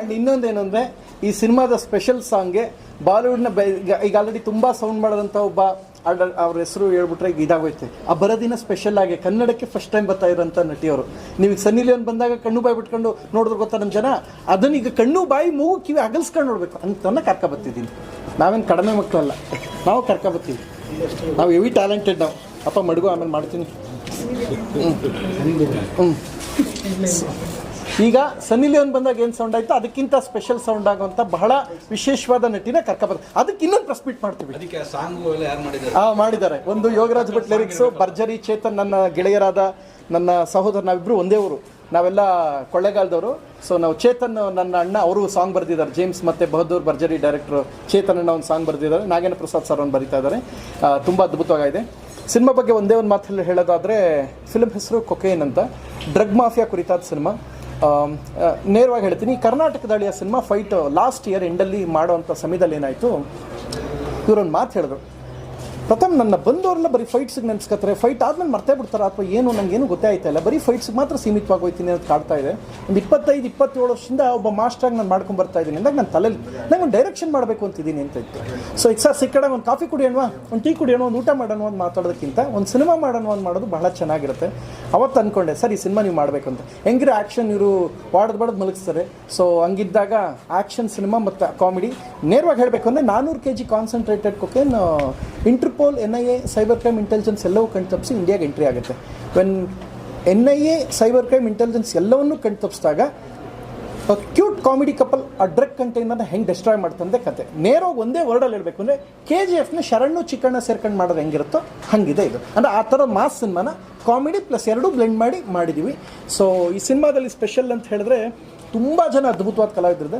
And ಇನ್ನೊಂದು ಅಂದರೆ ಈ ಸಿನಿಮಾದ ಸ್ಪೆಷಲ್ ಸಾಂಗ್ಗೆ ಬಾಲಿವುಡ್ನ ಈಗ ಆಲ್ರೆಡಿ ತುಂಬ ಸೌಂಡ್ ಮಾಡೋದಂಥ ಒಬ್ಬ ಅವ್ರ ಹೆಸರು ಹೇಳ್ಬಿಟ್ರೆ ಈಗ ಇದಾಗೋಯ್ತು. ಆ ಬರೋದಿನ ಸ್ಪೆಷಲ್ ಆಗಿ ಕನ್ನಡಕ್ಕೆ ಫಸ್ಟ್ ಟೈಮ್ ಬರ್ತಾ ಇರೋಂಥ ನಟಿಯವರು. ನೀವು ಸನ್ನಿ ಲಿಯೋನ್ ಬಂದಾಗ ಕಣ್ಣು ಬಾಯಿ ಬಿಟ್ಕೊಂಡು ನೋಡಿದ್ರೆ ಗೊತ್ತಾ ನಮ್ಮ ಜನ? ಅದನ್ನ ಈಗ ಕಣ್ಣು ಬಾಯಿ ಮೂಗು ಕಿವಿ ಅಗಲ್ಸ್ಕೊಂಡು ನೋಡ್ಬೇಕು ಅಂತನ ಕರ್ಕ ಬರ್ತಿದ್ದೀನಿ. ನಾವೇನು ಕಡಿಮೆ ಮಕ್ಕಳಲ್ಲ. ನಾವು ಕರ್ಕ ಬರ್ತೀವಿ. ನಾವು ಹೆವಿ ಟ್ಯಾಲೆಂಟೆಡ್ ನಾವು. ಅಪ್ಪ ಮಡಗು ಆಮೇಲೆ ಮಾಡ್ತೀನಿ. ಹ್ಞೂ ಈಗ ಸನ್ನಿ ಲಿಯೋನ್ ಬಂದಾಗ ಏನು ಸೌಂಡ್ ಆಯಿತು? ಅದಕ್ಕಿಂತ ಸ್ಪೆಷಲ್ ಸೌಂಡ್ ಆಗುವಂಥ ಬಹಳ ವಿಶೇಷವಾದ ನಟಿನ ಬಂದ ಅದಕ್ಕೆ ಇನ್ನೊಂದು ಪ್ರೆಸ್ ಮೀಟ್ ಮಾಡ್ತೀವಿ. ಹಾ ಮಾಡಿದ್ದಾರೆ? ಒಂದು ಯೋಗರಾಜ್ ಭಟ್ ಲಿರಿಕ್ಸು ಭರ್ಜರಿ ಚೇತನ್ ನನ್ನ ಗೆಳೆಯರಾದ ನನ್ನ ಸಹೋದರ ನಾವಿಬ್ಬರು ಒಂದೇ ಊರು. ನಾವೆಲ್ಲ ಕೊಳ್ಳೇಗಾಲದವರು. ಸೊ ನಾವು ಚೇತನ್ ನನ್ನ ಅಣ್ಣ ಅವರು ಸಾಂಗ್ ಬರೆದಿದ್ದಾರೆ. ಜೇಮ್ಸ್ ಮತ್ತು ಬಹದ್ದೂರ್ ಭರ್ಜರಿ ಡೈರೆಕ್ಟ್ರು ಚೇತನ್ ಅಣ್ಣ ಒಂದು ಸಾಂಗ್ ಬರೆದಿದ್ದಾರೆ. ನಾಗೇಂದ್ರ ಪ್ರಸಾದ್ ಸರ್ ಅವ್ನು ಬರೀತಾ ಇದ್ದಾರೆ. ತುಂಬ ಅದ್ಭುತವಾಗಿದೆ. ಸಿನಿಮಾ ಬಗ್ಗೆ ಒಂದೇ ಒಂದು ಮಾತಲ್ಲಿ ಹೇಳೋದಾದರೆ ಫಿಲ್ಮ್ ಹೆಸರು ಕೊಕೇನ್ ಅಂತ. ಡ್ರಗ್ ಮಾಫಿಯಾ ಕುರಿತಾದ ಸಿನಿಮಾ. ನೇರವಾಗಿ ಹೇಳ್ತೀನಿ, ಕರ್ನಾಟಕದ ದಾಳಿಯ ಸಿನಿಮಾ ಫೈಟ್ ಲಾಸ್ಟ್ ಇಯರ್ ಎಂಡಲ್ಲಿ ಮಾಡುವಂಥ ಸಮಯದಲ್ಲಿ ಏನಾಯಿತು? ಇವರೊಂದು ಮಾತು ಹೇಳಿದ್ರು. ಪ್ರಥಮ್ ನನ್ನ ಬಂದವ್ರನ್ನ ಬರೀ ಫೈಟ್ಸ್ಗೆ ನೆನ್ಸ್ಕೊತಾರೆ ಫೈಟ್ ಆದ್ಮೇಲೆ ಮರ್ತೇ ಬಿಡ್ತಾರೆ ಅಥವಾ ಏನು ನನಗೇನು ಗೊತ್ತೇ ಆಯ್ತಾ ಇಲ್ಲ. ಬರೀ ಫೈಟ್ಸ್ಗೆ ಮಾತ್ರ ಸೀಮಿತವಾಗಿ ಹೋಗ್ತೀನಿ ಅಂತ ಕಾಡ್ತಾ ಇದೆ. ಒಂದು ಇಪ್ಪತ್ತೈದು, ಇಪ್ಪತ್ತೇಳು ವರ್ಷದಿಂದ ಒಬ್ಬ ಮಾಸ್ಟ್ರಾಗಿ ನಾನು ಮಾಡ್ಕೊಂಡು ಬರ್ತಾ ಇದ್ದೀನಿ. ಅಂದಾಗ ನನ್ನ ತಲೆಯಲ್ಲಿ ನಂಗೆ ಒಂದು ಡೈರೆಕ್ಷನ್ ಮಾಡಬೇಕು ಅಂತಿದ್ದೀನಿ ಅಂತ ಇತ್ತು. ಸೊ ಈಗ ಸರ್, ಸಿಕ್ಕಡ ಒಂದು ಕಾಫಿ ಕುಡಿಯೋಣ ಒಂದು ಟೀ ಕುಡಿಯೋಣ ಒಂದು ಊಟ ಮಾಡೋಣ ಅಂತ ಮಾತಾಡೋದಕ್ಕಿಂತ ಒಂದು ಸಿನಿಮಾ ಮಾಡೋಣ ಅಂತ ಮಾಡೋದು ಬಹಳ ಚೆನ್ನಾಗಿರುತ್ತೆ. ಅವತ್ತು ಅಂದ್ಕೊಂಡೆ ಸರ್ ಈ ಸಿನಿಮಾ ನೀವು ಮಾಡಬೇಕು ಅಂತ ಹೆಂಗಿರೋ ಆ್ಯಕ್ಷನ್ ಇವರು ವಾಡದ್ ಬಡದ್ ಮಲಗಿಸ್ತಾರೆ. ಸೊ ಹಂಗಿದ್ದಾಗ ಆ್ಯಕ್ಷನ್ ಸಿನಿಮಾ ಮತ್ತು ಕಾಮಿಡಿ ನೇರವಾಗಿ ಹೇಳಬೇಕು ಅಂದರೆ ನಾನ್ನೂರು K G concentrated cocaine Interpol N I A cyber crime intelligence ಎಲ್ಲವೂ ಕಣ್ತಪ್ಪಿಸಿ ಇಂಡಿಯಾಗೆ ಎಂಟ್ರಿ ಆಗುತ್ತೆ. When N I A cyber crime intelligence ಎಲ್ಲವನ್ನೂ ಕಣ್ತಪ್ಪಿಸಿದಾಗ ಕ್ಯೂಟ್ ಕಾಮಿಡಿ ಕಪಲ್ ಆ ಡ್ರಗ್ ಕಂಟೈನರ್ನ ಹೆಂಗೆ ಡಿಸ್ಟ್ರಾಯ್ ಮಾಡ್ತಂದೆ ಕತೆ. ನೇರವಾಗಿ ಒಂದೇ ವರ್ಡಲ್ಲಿ ಹೇಳಬೇಕು ಅಂದರೆ ಕೆ ಜಿ ಎಫ್ನ ಶರಣು ಚಿಕ್ಕಣ್ಣ ಸೇರ್ಕೊಂಡು ಮಾಡೋದು ಹೆಂಗಿರುತ್ತೋ, ಹಂಗಿದೆ ಇದು. ಅಂದರೆ ಆ ಥರ ಮಾಸ್ ಸಿನಿಮಾನ ಕಾಮಿಡಿ ಪ್ಲಸ್ ಎರಡೂ ಬ್ಲೆಂಡ್ ಮಾಡಿ ಮಾಡಿದ್ದೀವಿ ಸೊ ಈ ಸಿನಿಮಾದಲ್ಲಿ ಸ್ಪೆಷಲ್ ಅಂತ ಹೇಳಿದ್ರೆ, ತುಂಬ ಜನ ಅದ್ಭುತವಾದ ಕಲಾವಿದರಿದೆ